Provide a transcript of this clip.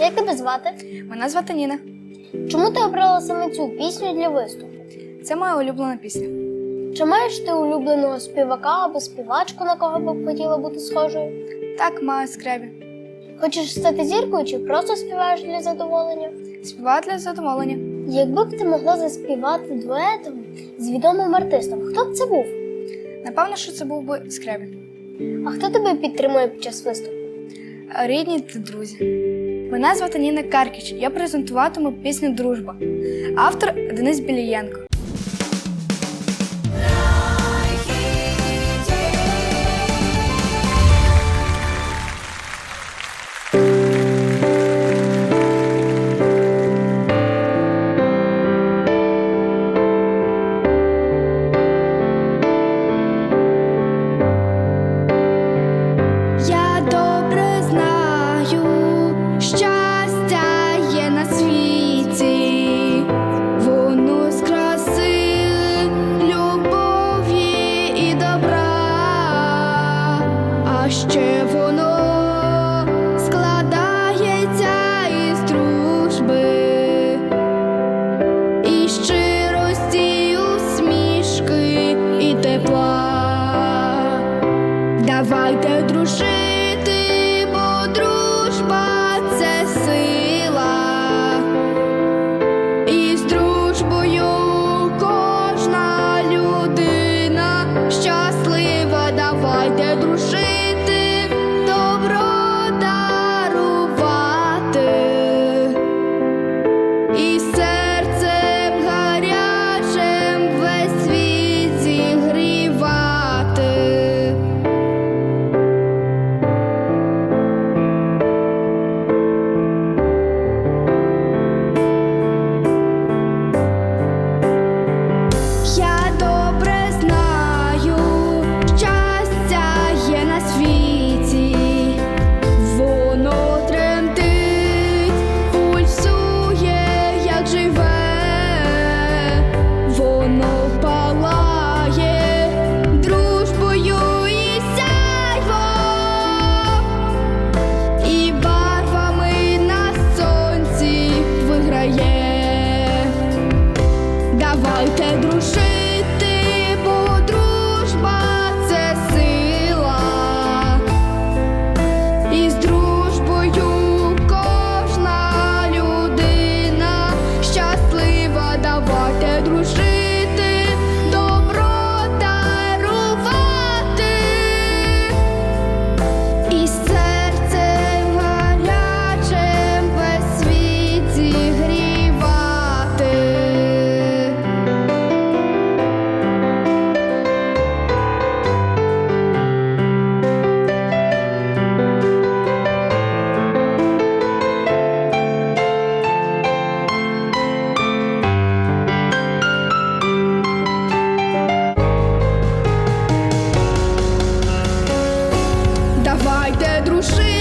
Як тебе звати? Мене звати Ніна. Чому ти обрала саме цю пісню для виступу? Це моя улюблена пісня. Чи маєш ти улюбленого співака або співачку, на кого б хотіла бути схожою? Так, маю скребі. Хочеш стати зіркою чи просто співаєш для задоволення? Співаю для задоволення. Якби б ти могла заспівати дуетом з відомим артистом, хто б це був? Напевно, що це був би скребі. А хто тебе підтримує під час виступу? Рідні та друзі. Мене звати Ніна Каркіч. Я презентуватиму пісню Дружба. Автор Денис Білієнко. Давайте дружити, сонці виграє. Давайте дружити. дружи.